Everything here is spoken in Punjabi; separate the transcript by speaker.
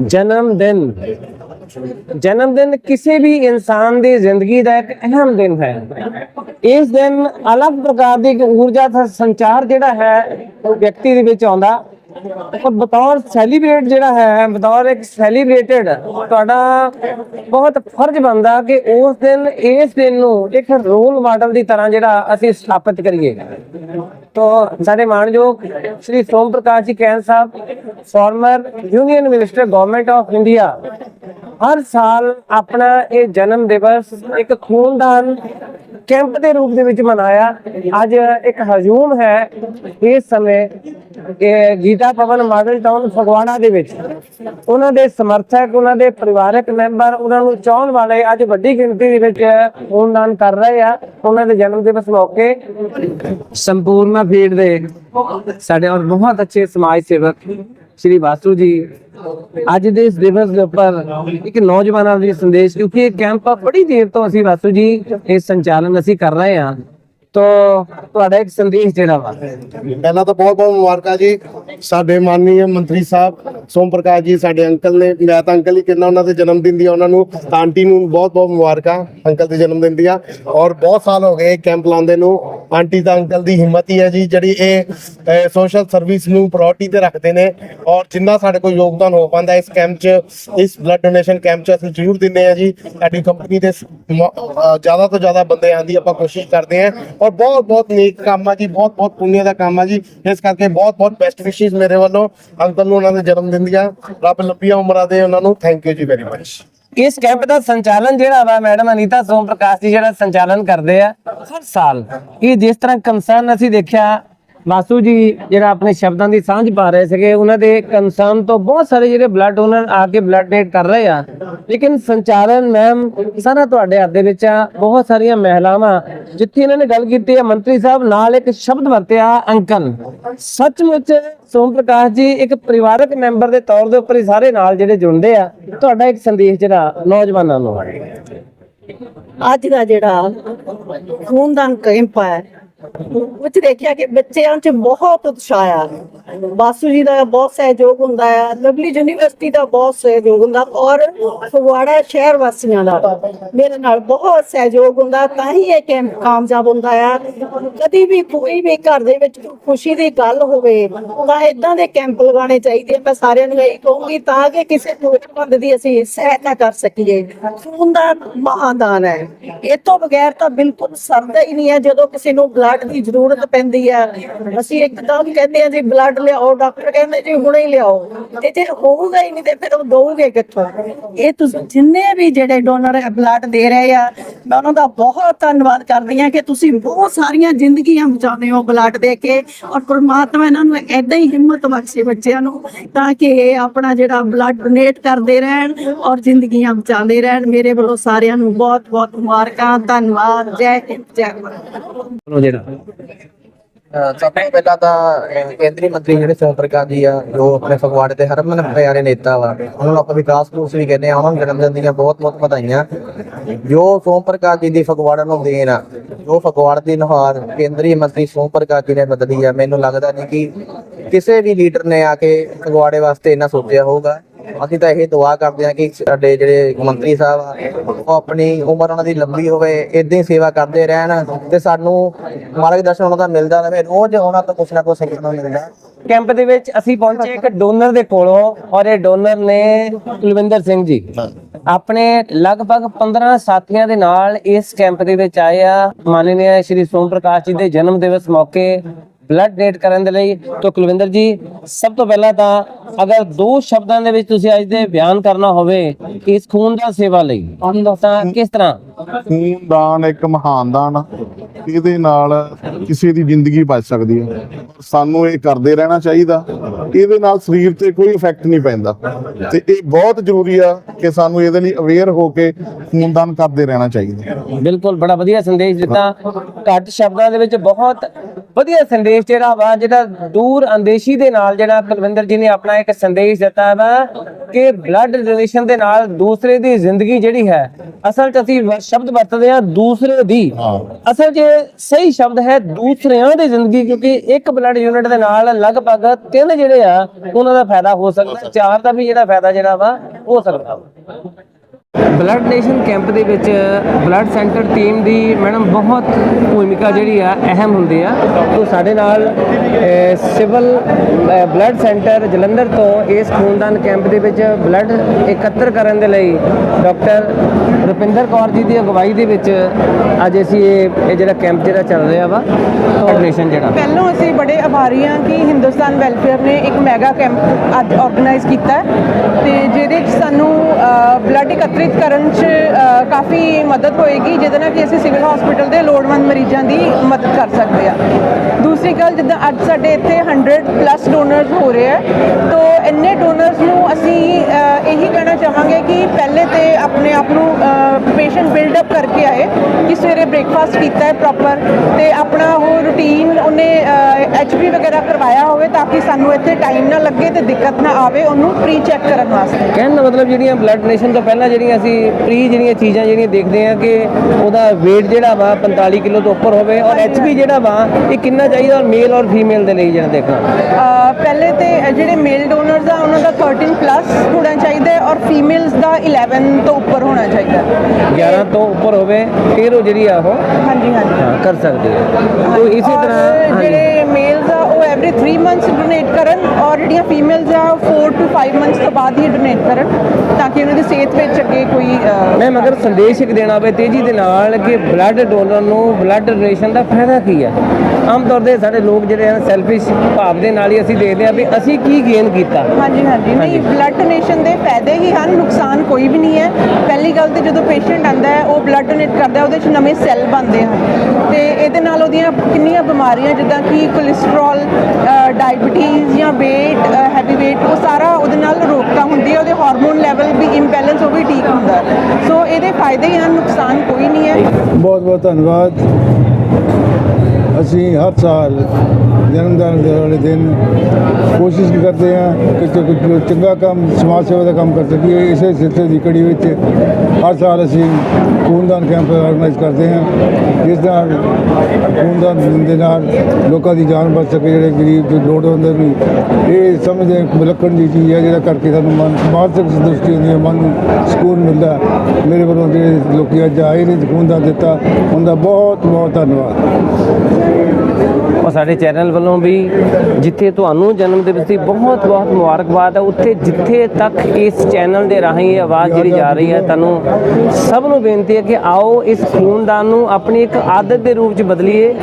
Speaker 1: ਜਨਮ ਦਿਨ। ਜਨਮ ਦਿਨ ਕਿਸੇ ਵੀ ਇਨਸਾਨ ਦੀ ਜ਼ਿੰਦਗੀ ਦਾ ਇੱਕ ਅਹਿਮ ਦਿਨ ਹੈ। ਇਸ ਦਿਨ ਅਲੱਗ ਪ੍ਰਕਾਰ ਦੀ ਊਰਜਾ ਦਾ ਸੰਚਾਰ ਜਿਹੜਾ ਹੈ, ਵਿਅਕਤੀ ਦੇ ਵਿੱਚ ਆਉਂਦਾ। ਔਰ ਬਤੌਰ ਸੈਲੀਬ੍ਰੇਟ ਜਿਹੜਾ ਹੈ, ਬਤੌਰ ਇੱਕ ਸੈਲੀਬ੍ਰੇਟਡ ਤੁਹਾਡਾ ਬਹੁਤ ਫਰਜ਼ ਬਣਦਾ ਕਿ ਉਸ ਦਿਨ, ਇਸ ਦਿਨ ਨੂੰ ਇੱਕ ਰੋਲ ਮਾਡਲ ਦੀ ਤਰ੍ਹਾਂ ਜਿਹੜਾ ਅਸੀਂ ਸਥਾਪਿਤ ਕਰੀਏ। ਤੋ ਸਾਡੇ ਮਾਨਯੋਗ Shri Som Parkash ji Kain sahib former union minister government of India ਹਰ ਸਾਲ ਆਪਣਾ ਇਹ ਜਨਮ ਦਿਵਸ ਇੱਕ ਖੂਨਦਾਨ ਕੈਂਪ ਦੇ ਰੂਪ ਦੇ ਵਿੱਚ ਮਨਾਇਆ। ਅੱਜ ਇੱਕ ਹਜੂਮ ਹੈ ਇਸ ਸਮੇਂ। ਗੀਤਾ ਭਵਨ ਮਾਡਲ ਟਾਊਨ ਫਗਵਾੜਾ ਦੇ ਵਿੱਚ ਉਹਨਾਂ ਦੇ ਸਮਰਥਕ, ਉਹਨਾਂ ਦੇ ਪਰਿਵਾਰਕ ਮੈਂਬਰ, ਉਹਨਾਂ ਨੂੰ ਚਾਹਣ ਵਾਲੇ ਅੱਜ ਵੱਡੀ ਗਿਣਤੀ ਦੇ ਵਿੱਚ ਖੂਨਦਾਨ ਕਰ ਰਹੇ ਆ। ਉਹਨਾਂ ਦੇ ਜਨਮ ਦਿਵਸ ਮੌਕੇ ਸੰਪੂਰਨਾ ਫੀਡ ਦੇ ਸਾਡੇ ਔਰ ਬਹੁਤ ਅੱਛੇ ਸਮਾਜ ਸੇਵਕ ਸ਼੍ਰੀ ਵਾਸੂ ਜੀ, ਅੱਜ ਦੇ ਇਸ ਦਿਵਸ ਦੇ ਉੱਪਰ ਇੱਕ ਨੌਜਵਾਨਾਂ ਲਈ ਸੰਦੇਸ਼, ਕਿਉਂਕਿ ਇਹ ਕੈਂਪ ਬੜੀ ਦੇਰ ਤੋਂ ਅਸੀਂ ਵਾਸੂ ਜੀ, ਇਹ ਸੰਚਾਲਨ ਅਸੀਂ ਕਰ ਰਹੇ ਹਾਂ ਤੋ ਤੁਹਾਡਾ ਇੱਕ ਸੰਦੇਸ਼ ਜਿਹੜਾ ਵਾ।
Speaker 2: ਪਹਿਲਾਂ ਤਾਂ ਬਹੁਤ ਬਹੁਤ ਮੁਬਾਰਕਾਂ ਜੀ। ਸਾਡੇ ਮਾਨਨੀय ਮੰਤਰੀ ਸਾਹਿਬ ਸੋਮ ਪ੍ਰਕਾਸ਼ ਜੀ, ਸਾਡੇ ਅੰਕਲ ਨੇ, ਮੈਂ ਤਾਂ ਅੰਕਲ ਹੀ ਕਹਿੰਦਾ ਉਹਨਾਂ ਦੇ ਜਨਮ ਦਿਨ ਦੀ ਉਹਨਾਂ ਨੂੰ ਤਾਂ ਆਂਟੀ ਨੂੰ ਬਹੁਤ ਬਹੁਤ ਮੁਬਾਰਕਾਂ, ਅੰਕਲ ਦੇ ਜਨਮ ਦਿਨ ਦੀਆਂ। ਔਰ ਬਹੁਤ ਸਾਲ ਹੋ ਗਏ ਕੈਂਪ ਲਾਉਂਦੇ ਨੂੰ। ਆਂਟੀ ਤਾਂ ਅੰਕਲ ਦੀ ਹਿੰਮਤ ਹੀ ਹੈ ਜੀ, ਜਿਹੜੀ ਇਹ ਸੋਸ਼ਲ ਸਰਵਿਸ ਨੂੰ ਪ੍ਰਾਇੋਰਟੀ ਤੇ ਰੱਖਦੇ ਨੇ। ਔਰ ਜਿੰਨਾ ਸਾਡੇ ਕੋਲ ਯੋਗਦਾਨ ਹੋ ਪਾਉਂਦਾ ਇਸ ਕੈਂਪ 'ਚ, ਇਸ ਬਲੱਡ ਡੋਨੇਸ਼ਨ ਕੈਂਪ 'ਚ ਅਸੀਂ ਜ਼ਰੂਰ ਦਿੰਦੇ ਆ ਜੀ। ਸਾਡੀ ਕੰਪਨੀ ਦੇ ਜ਼ਿਆਦਾ ਤੋਂ ਜ਼ਿਆਦਾ ਬੰਦੇ ਆਉਣ ਦੀ ਆਪਾਂ ਕੋਸ਼ਿਸ਼ ਕਰਦੇ ਆ ਔਰ ਬਹੁਤ ਬਹੁਤ ਨੇਕ ਕੰਮ ਆ ਜੀ, ਬਹੁਤ ਬਹੁਤ ਪੁੰਨਿਆ ਦਾ ਕੰਮ ਆ ਜੀ। ਇਸ ਕਰਕੇ ਬਹੁਤ ਬਹੁਤ ਬੈਸਟ ਵਿਸ਼ੇਸ ਮੇਰੇ ਵੱਲੋਂ। ਅੰਕਲ ਨੂੰ ਉਹਨਾਂ ਦੇ ਜਨਮ ਦਿਨ ਰੱਬ ਲੰਬੀਆਂ ਉਮਰਾਂ ਦੇ ਉਹਨਾਂ ਨੂੰ thank you ji very much
Speaker 1: ਇਸ ਕੈਂਪ ਦਾ ਸੰਚਾਲਨ ਜਿਹੜਾ ਵਾ ਮੈਡਮ ਅਨੀਤਾ ਸੋਮ ਪ੍ਰਕਾਸ਼ ਜੀ ਜਿਹੜਾ ਸੰਚਾਲਨ ਕਰਦੇ ਆ ਹਰ ਸਾਲ। ਇਹ ਜਿਸ ਤਰ੍ਹਾਂ ਕੰਸਰਨ ਅਸੀਂ ਦੇਖਿਆ ਵਾਸੂ ਜੀ ਜਿਹੜਾ ਆਪਣੇ ਸ਼ਬਦਾਂ ਦੀ ਸਾਂਝ ਪਾ ਰਹੇ ਸੀਗੇ, ਉਹਨਾਂ ਦੇ ਕੰਸਰਨ ਤੋਂ ਬਹੁਤ ਸਾਰੇ ਜਿਹੜੇ ਬਲੱਡ ਡੋਨਰ ਆ ਕੇ ਬਲੱਡ ਡੋਨੇਟ ਕਰ ਰਹੇ ਆ। ਲੇਕਿਨ ਸੰਚਾਲਨ ਮੈਮ ਸਾਰਾ ਤੁਹਾਡੇ ਹੱਥ ਦੇ ਵਿੱਚ ਆ, ਬਹੁਤ ਸਾਰੀਆਂ ਮਹਿਲਾਵਾਂ, ਜਿੱਥੇ ਇਹਨਾਂ ਨੇ ਗੱਲ ਕੀਤੀ ਹੈ ਮੰਤਰੀ ਸਾਹਿਬ ਨਾਲ ਇੱਕ ਸ਼ਬਦ ਵਰਤਿਆ, ਅੰਕਲ। ਸੱਚਮੁੱਚ ਸੋਮ ਪ੍ਰਕਾਸ਼ ਜੀ, ਇੱਕ ਪਰਿਵਾਰਕ ਮੈਂਬਰ ਦੇ ਤੌਰ ਦੇ ਉੱਪਰ ਸਾਰੇ ਨਾਲ ਜਿਹੜੇ ਜੁੜਦੇ ਆ, ਤੁਹਾਡਾ ਇੱਕ ਸੰਦੇਸ਼ ਜਿਹੜਾ ਨੌਜਵਾਨਾਂ ਨੂੰ।
Speaker 3: ਅੱਜ ਦਾ ਜਿਹੜਾ ਖੂਨਦਾਨ ਕੈਂਪ ਹੈ ਉਹ ਦੇਖਿਆ ਕਿ ਬੱਚਿਆਂ 'ਚ ਬਹੁਤ ਉਤਸ਼ਾਹ ਆ। ਬਾਸੂ ਜੀ ਦਾ ਬਹੁਤ ਸਹਿਯੋਗ ਹੁੰਦਾ ਹੈ ਲਵਲੀ ਯੂਨੀਵਰਸਿਟੀ ਦਾ ਬਹੁਤ ਸਹਿਯੋਗ ਹੁੰਦਾ ਔਰ ਫਗਵਾੜਾ ਸ਼ਹਿਰ ਵਾਸੀਆਂ ਦਾ ਮੇਰੇ ਨਾਲ ਬਹੁਤ ਸਹਿਯੋਗ ਹੁੰਦਾ, ਤਾਂ ਹੀ ਇਹ ਕੈਂਪ ਕਾਮਯਾਬ ਹੁੰਦਾ ਆ। ਕਦੀ ਵੀ ਕੋਈ ਵੀ ਘਰ ਦੇ ਵਿੱਚ ਖੁਸ਼ੀ ਦੀ ਗੱਲ ਹੋਵੇ, ਤਾਂ ਇਦਾਂ ਦੇ ਕੈਂਪ ਲਗਾਉਣੇ ਚਾਹੀਦੇ ਆ। ਮੈਂ ਸਾਰਿਆਂ ਨੂੰ ਇਹੀ ਕਹੂੰਗੀ, ਤਾਂ ਕਿ ਕਿਸੇ ਲੋੜਵੰਦ ਦੀ ਅਸੀਂ ਸਹਾਇਤਾ ਕਰ ਸਕੀਏ। ਖੂਨ ਦਾ ਮਹਾਦਾਨ ਹੈ। ਇਹ ਤੋਂ ਬਗੈਰ ਤਾਂ ਬਿਲਕੁਲ ਸਰਦਾ ਹੀ ਨਹੀਂ ਹੈ। ਜਦੋਂ ਕਿਸੇ ਨੂੰ ਬਲੱਡ ਦੀ ਜ਼ਰੂਰਤ ਪੈਂਦੀ ਆ। ਅਸੀਂ ਇੱਕਦਮ ਕਹਿੰਦੇ ਆ ਜੀ ਬਲੱਡ ਲਿਆਓ ਡਾਕਟਰ ਕਹਿੰਦੇ ਜੀ, ਹੁਣੇ ਹੀ ਲਿਆਓ। ਤੇ ਜੇ ਹੋਊਗਾ ਹੀ ਨਹੀਂ ਤੇ ਫਿਰ ਉਹ ਦਊਗੇ ਕਿੱਥੋਂ? ਇਹ ਤੁਸੀਂ, ਜਿੰਨੇ ਵੀ ਜਿਹੜੇ ਡੋਨਰ ਬਲੱਡ ਦੇ ਰਹੇ ਆ, ਮੈਂ ਉਹਨਾਂ ਦਾ ਬਹੁਤ ਧੰਨਵਾਦ ਕਰਦੀ ਹਾਂ ਕਿ ਤੁਸੀਂ ਬਹੁਤ ਸਾਰੀਆਂ ਜ਼ਿੰਦਗੀਆਂ ਬਚਾਉਂਦੇ ਹੋ ਬਲੱਡ ਦੇ ਕੇ ਔਰ ਪਰਮਾਤਮਾ ਇਹਨਾਂ ਨੂੰ ਐਦਾਂ ਹੀ ਹਿੰਮਤ ਬਖਸ਼ੇ ਬੱਚਿਆਂ ਨੂੰ ਤਾਂ ਕਿ ਇਹ ਆਪਣਾ ਜਿਹੜਾ ਬਲੱਡ ਡੋਨੇਟ ਕਰਦੇ ਰਹਿਣ ਔਰ ਜ਼ਿੰਦਗੀਆਂ ਬਚਾਉਂਦੇ ਰਹਿਣ। ਮੇਰੇ ਵੱਲੋਂ ਸਾਰਿਆਂ ਨੂੰ ਬਹੁਤ ਬਹੁਤ ਮੁਬਾਰਕਾਂ, ਧੰਨਵਾਦ। ਜੈ ਹਿੰਦ, ਜੈ ਭਾਰਤ।
Speaker 1: ਉਹ
Speaker 4: ਸਭ ਤੋਂ ਪਹਿਲਾਂ ਤਾਂ ਕੇਂਦਰੀ ਮੰਤਰੀ ਜਿਹੜੇ ਸੋਮ ਪ੍ਰਕਾਸ਼ ਜੀ ਆ ਜੋ ਆਪਣੇ ਫਗਵਾੜੇ ਦੇ ਹਰਮਨ ਪਿਆਰੇ ਨੇਤਾ ਵਾ। ਉਹਨਾਂ ਨੂੰ ਆਪਾਂ ਵਿਕਾਸ ਪੁਰਸ਼ ਵੀ ਕਹਿੰਦੇ ਆ ਉਹਨਾਂ ਨੂੰ ਜਨਮ ਦਿਨ ਦੀਆਂ ਬਹੁਤ ਬਹੁਤ ਵਧਾਈਆਂ। ਜੋ ਸੋਮ ਪ੍ਰਕਾਸ਼ ਜੀ ਦੀ ਫਗਵਾੜਾ ਨੂੰ ਦੇਣ ਆ, ਜੋ ਫਗਵਾੜਾ ਦੀ ਨੁਹਾਰ ਕੇਂਦਰੀ ਮੰਤਰੀ ਸੋਮ ਪ੍ਰਕਾਸ਼ ਜੀ ਨੇ ਬਦਲੀ ਆ, ਮੈਨੂੰ ਲੱਗਦਾ ਨਹੀਂ ਕਿ ਕਿਸੇ ਵੀ ਲੀਡਰ ਨੇ ਆ ਕੇ ਫਗਵਾੜੇ ਵਾਸਤੇ ਇੰਨਾ ਸੋਚਿਆ ਹੋਊਗਾ। ਅਸੀਂ ਤਾਂ ਇਹ ਦੁਆ ਕਰਦੇ ਹਾਂ ਕਿ ਸਾਡੇ ਜਿਹੜੇ ਮੰਤਰੀ ਸਾਹਿਬ ਆ, ਉਹ ਆਪਣੀ ਉਮਰ ਉਹਨਾਂ ਦੀ ਲੰਬੀ ਹੋਵੇ ਇਦਾਂ ਹੀ ਸੇਵਾ ਕਰਦੇ ਰਹਿਣ ਤੇ ਸਾਨੂੰ ਮਾਰਗ ਦਰਸ਼ਨ ਉਹਨਾਂ ਦਾ ਮਿਲਦਾ ਰਹੇ, ਰੋਜ਼ ਉਹਨਾਂ ਤੋਂ ਕੁਛ ਨਾ ਕੁਛ ਸਿੱਖਣ ਨੂੰ ਮਿਲਦਾ।
Speaker 1: ਕੈਂਪ ਦੇ ਵਿੱਚ ਅਸੀਂ ਪਹੁੰਚੇ ਇੱਕ ਡੋਨਰ ਦੇ ਕੋਲੋਂ ਔਰ ਇਹ ਡੋਨਰ ਨੇ ਕੁਲਵਿੰਦਰ ਸਿੰਘ ਜੀ। ਆਪਣੇ ਲਗਭਗ 15 ਸਾਥੀਆਂ ਦੇ ਨਾਲ ਇਸ ਕੈਂਪ ਦੇ ਵਿੱਚ ਆਏ ਆ। ਮਾਨਨੀय ਸ਼੍ਰੀ ਸੋਮ ਪ੍ਰਕਾਸ਼ ਜੀ ਦੇ ਜਨਮ ਦਿਵਸ ਮੌਕੇ ਬਲੱਡ ਡੋਨੇਟ ਕਰਨ ਦੇ ਲਈ। ਤੋਂ ਕੁਲਵਿੰਦਰ ਜੀ ਸਭ ਤੋਂ ਪਹਿਲਾਂ ਤਾਂ ਅਗਰ ਦੋ ਸ਼ਬਦਾਂ ਦੇ ਵਿੱਚ ਤੁਸੀਂ ਅੱਜ ਦੇ ਬਿਆਨ ਕਰਨਾ ਹੋਵੇ ਕਿ ਇਸ ਖੂਨ ਦਾ ਸੇਵਾ ਲਈ ਤਾਂ ਕਿਸ ਤਰ੍ਹਾਂ?
Speaker 5: ਖੂਨ ਦਾਨ ਇੱਕ ਮਹਾਨ ਦਾਨ ਆ। ਇਹਦੇ ਨਾਲ ਕਿਸੇ ਦੀ ਜ਼ਿੰਦਗੀ ਬਚ ਸਕਦੀ ਹੈ ਸਾਨੂੰ ਇਹ ਕਰਦੇ ਰਹਿਣਾ ਚਾਹੀਦਾ। ਇਹਦੇ ਨਾਲ ਸਰੀਰ ਤੇ ਕੋਈ ਇਫੈਕਟ ਨਹੀਂ ਪੈਂਦਾ। ਤੇ ਇਹ ਬਹੁਤ ਜ਼ਰੂਰੀ ਆ ਕਿ ਸਾਨੂੰ ਇਹਦੇ ਲਈ ਅਵੇਅਰ ਹੋ ਕੇ ਖੂਨ ਦਾਨ ਕਰਦੇ ਰਹਿਣਾ ਚਾਹੀਦਾ।
Speaker 1: ਬਿਲਕੁਲ ਬੜਾ ਵਧੀਆ ਸੰਦੇਸ਼ ਦਿੱਤਾ। ਘੱਟ ਸ਼ਬਦਾਂ ਦੇ ਵਿੱਚ ਬਹੁਤ ਵਧੀਆ ਸੰਦੇਸ਼ ਜਿਹੜਾ ਵਾ ਜਿਹੜਾ ਦੂਰ ਅੰਦੇਸ਼ੀ ਦੇ ਨਾਲ ਜਿਹੜਾ ਕੁਲਵਿੰਦਰ ਜੀ ਨੇ ਆਪਣਾ ਇੱਕ ਸੰਦੇਸ਼ ਦਿੱਤਾ ਵਾ ਕਿ ਬਲੱਡ ਡੋਨੇਸ਼ਨ ਦੇ ਨਾਲ ਦੂਸਰੇ ਦੀ ਜ਼ਿੰਦਗੀ ਜਿਹੜੀ ਹੈ ਅਸਲ 'ਚ ਅਸੀਂ ਸ਼ਬਦ ਵਰਤਦੇ ਆ ਦੂਸਰੇ ਦੀ। ਅਸਲ 'ਚ ਸਹੀ ਸ਼ਬਦ ਹੈ ਦੂਸਰਿਆਂ ਦੀ ਜ਼ਿੰਦਗੀ ਕਿਉਂਕਿ ਇੱਕ ਬਲੱਡ ਯੂਨਿਟ ਦੇ ਨਾਲ ਲਗਭਗ ਤਿੰਨ ਜਿਹੜੇ ਆ ਉਹਨਾਂ ਦਾ ਫਾਇਦਾ ਹੋ ਸਕਦਾ ਚਾਰ ਦਾ ਵੀ ਜਿਹੜਾ ਫਾਇਦਾ ਜਿਹੜਾ ਵਾ ਹੋ ਸਕਦਾ ਵਾ। ਬਲੱਡ ਨੇਸ਼ਨ ਕੈਂਪ ਦੇ ਵਿੱਚ ਬਲੱਡ ਸੈਂਟਰ ਟੀਮ ਦੀ ਮੈਡਮ ਬਹੁਤ ਭੂਮਿਕਾ ਜਿਹੜੀ ਆ, ਅਹਿਮ ਹੁੰਦੀ ਆ। ਤੋਂ ਸਾਡੇ ਨਾਲ ਸਿਵਲ ਬਲੱਡ ਸੈਂਟਰ ਜਲੰਧਰ ਤੋਂ ਇਸ ਖੂਨਦਾਨ ਕੈਂਪ ਦੇ ਵਿੱਚ ਬਲੱਡ ਇਕੱਤਰ ਕਰਨ ਦੇ ਲਈ ਡਾਕਟਰ ਰੁਪਿੰਦਰ ਕੌਰ ਜੀ ਦੀ ਅਗਵਾਈ ਦੇ ਵਿੱਚ ਅੱਜ ਅਸੀਂ ਇਹ ਇਹ ਜਿਹੜਾ ਕੈਂਪ ਜਿਹੜਾ ਚੱਲ ਰਿਹਾ ਵਾ ਬਲੱਡ ਜਿਹੜਾ।
Speaker 6: ਪਹਿਲੋਂ ਅਸੀਂ ਬੜੇ ਆਭਾਰੀ ਹਾਂ ਕਿ ਹਿੰਦੁਸਤਾਨ ਵੈਲਫੇਅਰ ਨੇ ਇੱਕ ਮੈਗਾ ਕੈਂਪ ਅੱਜ ਆਰਗੇਨਾਈਜ਼ ਕੀਤਾ ਹੈ ਤੇ ਜਿਹਦੇ 'ਚ ਸਾਨੂੰ ਬਲੱਡ ਇਕੱਤਰ ਇਕੱਤਰਿਤ ਕਰਨ 'ਚ ਕਾਫੀ ਮਦਦ ਹੋਏਗੀ, ਜਿਹਦੇ ਨਾਲ ਕਿ ਅਸੀਂ ਸਿਵਲ ਹਸਪੀਟਲ ਦੇ ਲੋੜਵੰਦ ਮਰੀਜ਼ਾਂ ਦੀ ਮਦਦ ਕਰ ਸਕਦੇ ਹਾਂ। ਦੂਸਰੀ ਗੱਲ, ਜਿੱਦਾਂ ਅੱਜ ਸਾਡੇ ਇੱਥੇ 100 ਪਲੱਸ ਡੋਨਰਸ ਹੋ ਰਹੇ ਆ ਤੋ ਇੰਨੇ ਡੋਨਰਸ ਨੂੰ ਇਹੀ ਕਹਿਣਾ ਚਾਹਾਂਗੇ ਕਿ ਪਹਿਲੇ ਤੇ ਆਪਣੇ ਆਪ ਨੂੰ ਪੇਸ਼ੈਂਟ ਬਿਲਡ ਅਪ ਕਰਕੇ ਆਏ ਕਿ ਸਵੇਰੇ ਬ੍ਰੇਕਫਾਸਟ ਕੀਤਾ ਹੈ ਪ੍ਰੋਪਰ ਤੇ ਆਪਣਾ ਉਹ ਰੂਟੀਨ ਉਹਨੇ ਐਚਪੀ ਵਗੈਰਾ ਕਰਵਾਇਆ ਹੋਵੇ ਤਾਂ ਕਿ ਸਾਨੂੰ ਇੱਥੇ ਟਾਈਮ ਨਾ ਲੱਗੇ ਤੇ ਦਿੱਕਤ ਨਾ ਆਵੇ ਉਹਨੂੰ ਪ੍ਰੀ ਚੈੱਕ ਕਰਨ ਵਾਸਤੇ।
Speaker 1: ਕਹਿਣ ਦਾ ਮਤਲਬ ਜਿਹੜੀਆਂ ਬਲੱਡ ਡੋਨੇਸ਼ਨ ਤੋਂ ਪਹਿਲਾਂ ਜਿਹੜੀਆਂ ਅਸੀਂ ਪ੍ਰੀ ਜਿਹੜੀਆਂ ਚੀਜ਼ਾਂ ਜਿਹੜੀਆਂ ਦੇਖਦੇ ਆ ਕਿ ਉਹਦਾ weight ਜਿਹੜਾ ਵਾ 45 ਕਿਲੋ ਤੋਂ ਉੱਪਰ ਹੋਵੇ ਔਰ ਐਚਪੀ ਜਿਹੜਾ ਵਾ ਇਹ ਕਿੰਨਾ ਚਾਹੀਦਾ ਔਰ ਮੇਲ ਔਰ ਫੀਮੇਲ ਦੇ ਲਈ ਜਿਹੜਾ ਦੇਖਣਾ
Speaker 6: ਪਹਿਲੇ ਤੇ ਜਿਹੜੇ ਮੇਲ ਡੋਨਰਸ ਆ ਉਹਨਾਂ ਦਾ 13 ਪਲੱਸ ਫੀਮੇਲਸ ਦਾ 11 ਤੋਂ ਉੱਪਰ ਹੋਣਾ ਚਾਹੀਦਾ। ਹੈ
Speaker 1: 11 ਤੋਂ ਉੱਪਰ ਹੋਵੇ ਫਿਰ ਉਹ ਜਿਹੜੀ ਆ ਉਹ
Speaker 6: ਹਾਂਜੀ ਹਾਂਜੀ।
Speaker 1: ਕਰ ਸਕਦੀ ਹੈ ਤੋ ਇਸੇ
Speaker 6: ਔਰ
Speaker 1: ਤਰ੍ਹਾਂ ਹਾਂਜੀ।
Speaker 6: ਜਿਹੜੇ ਮੇਲਸ ਐਵਰੀ 3 ਮੰਥਸ ਡੋਨੇਟ ਕਰਨ ਔਰ ਜਿਹੜੀਆਂ ਫੀਮੇਲਸ ਆ 4 ਟੂ 5 ਮੰਥਸ ਤੋਂ ਬਾਅਦ ਹੀ ਡੋਨੇਟ ਕਰਨ ਤਾਂ ਕਿ ਉਹਨਾਂ ਦੀ ਸਿਹਤ ਵਿੱਚ ਅੱਗੇ ਕੋਈ
Speaker 1: ਮੈਂ ਮਗਰ ਸੰਦੇਸ਼ ਇੱਕ ਦੇਣਾ ਹੋਵੇ ਤੇਜ਼ੀ ਦੇ ਨਾਲ ਕਿ ਬਲੱਡ ਡੋਨਰ ਨੂੰ ਬਲੱਡ ਡੋਨੇਸ਼ਨ ਦਾ ਫਾਇਦਾ ਕੀ ਹੈ? ਆਮ ਤੌਰ ਤੇ ਸਾਡੇ ਲੋਕ ਜਿਹੜੇ ਹਨ ਸੈਲਫਿਸ਼ ਭਾਵ ਦੇ ਨਾਲ ਹੀ ਅਸੀਂ ਦੇਖਦੇ ਹਾਂ ਵੀ ਅਸੀਂ ਕੀ ਗੇਨ ਕੀਤਾ।
Speaker 6: ਹਾਂਜੀ ਹਾਂਜੀ। ਨਹੀਂ ਬਲੱਡ ਡੋਨੇਸ਼ਨ ਦੇ ਫਾਇਦੇ ਹੀ ਹਨ ਨੁਕਸਾਨ ਕੋਈ ਵੀ ਨਹੀਂ ਹੈ। ਪਹਿਲੀ ਗੱਲ ਤੇ ਜਦੋਂ ਪੇਸ਼ੈਂਟ ਆਂਦਾ ਹੈ ਉਹ ਬਲੱਡ ਡੋਨੇਟ ਕਰਦਾ ਹੈ ਉਹਦੇ ਵਿੱਚ ਨਵੇਂ ਸੈੱਲ ਬਣਦੇ ਹਨ। ਤੇ ਇਹਦੇ ਨਾਲ ਉਹਦੀਆਂ ਕਿੰਨੀਆਂ ਬਿਮਾਰੀਆਂ ਜਿੱਦਾਂ ਕਿ ਕੋਲੇਸਟ੍ਰੋਲ ਡਾਇਬੀਟੀਜ਼ ਜਾਂ weight ਹੈਵੀ weight, ਉਹ ਸਾਰਾ ਉਹਦੇ ਨਾਲ ਰੋਕਤਾ ਹੁੰਦੀ ਹੈ, ਉਹਦੇ ਹਾਰਮੋਨ ਲੈਵਲ ਵੀ ਇੰਬੈਲੈਂਸ ਉਹ ਵੀ ਠੀਕ ਹੁੰਦਾ ਸੋ ਇਹਦੇ ਫਾਇਦੇ ਹੀ ਹਨ ਨੁਕਸਾਨ ਕੋਈ ਨਹੀਂ ਹੈ।
Speaker 7: ਬਹੁਤ ਬਹੁਤ ਧੰਨਵਾਦ। ਅਸੀਂ ਹਰ ਸਾਲ ਜਨਮਦਿਨ ਦੇ ਵਾਲੇ ਦਿਨ ਕੋਸ਼ਿਸ਼ ਕਰਦੇ ਹਾਂ ਕਿ ਚ- ਚੰਗਾ ਕੰਮ, ਸਮਾਜ ਸੇਵਾ ਦਾ ਕੰਮ ਕਰ ਸਕੀਏ, ਇਸੇ ਸਿਲਸਿਲੇ ਦੀ ਕੜੀ ਵਿੱਚ ਹਰ ਸਾਲ ਅਸੀਂ ਖੂਨਦਾਨ ਕੈਂਪ ਆਰਗੇਨਾਈਜ਼ ਕਰਦੇ ਹਾਂ, ਜਿਸ ਨਾਲ ਖੂਨਦਾਨ ਦੇ ਨਾਲ ਲੋਕਾਂ ਦੀ ਜਾਨ ਬਚ ਸਕੇ, ਜਿਹੜੇ ਗਰੀਬ ਤੇ ਲੋੜਵੰਦ ਨੇ ਇਹ ਸਮਝਦੇ ਵਿਲੱਖਣ ਦੀ ਚੀਜ਼ ਹੈ ਜਿਹੜਾ ਕਰਕੇ ਸਾਨੂੰ ਮਨ, ਮਾਨਸਿਕ ਸੰਤੁਸ਼ਟੀ ਹੁੰਦੀ ਹੈ, ਮਨ ਨੂੰ ਸਕੂਨ ਮਿਲਦਾ ਮੇਰੇ ਵੱਲੋਂ ਜਿਹੜੇ ਲੋਕੀ ਅੱਜ ਆਏ ਨੇ, ਖੂਨਦਾਨ ਦਿੱਤਾ, ਉਹਦਾ ਬਹੁਤ ਬਹੁਤ ਧੰਨਵਾਦ।
Speaker 1: ਔਰ ਸਾਡੇ ਚੈਨਲ ਵੱਲੋਂ ਵੀ ਜਿੱਥੇ ਤੁਹਾਨੂੰ ਜਨਮ ਦਿਵਸ ਦੀ ਬਹੁਤ ਬਹੁਤ ਮੁਬਾਰਕਬਾਦ ਹੈ, ਉੱਥੇ ਜਿੱਥੇ ਤੱਕ ਇਸ ਚੈਨਲ ਦੇ ਰਾਹੀਂ ਇਹ ਆਵਾਜ਼ ਜਿਹੜੀ ਜਾ ਰਹੀ ਹੈ, ਤੁਹਾਨੂੰ ਸਭ ਨੂੰ ਬੇਨਤੀ ਹੈ ਕਿ ਆਓ ਇਸ ਖੂਨਦਾਨ ਨੂੰ ਆਪਣੀ ਇੱਕ ਆਦਤ ਦੇ ਰੂਪ 'ਚ ਬਦਲੀਏ।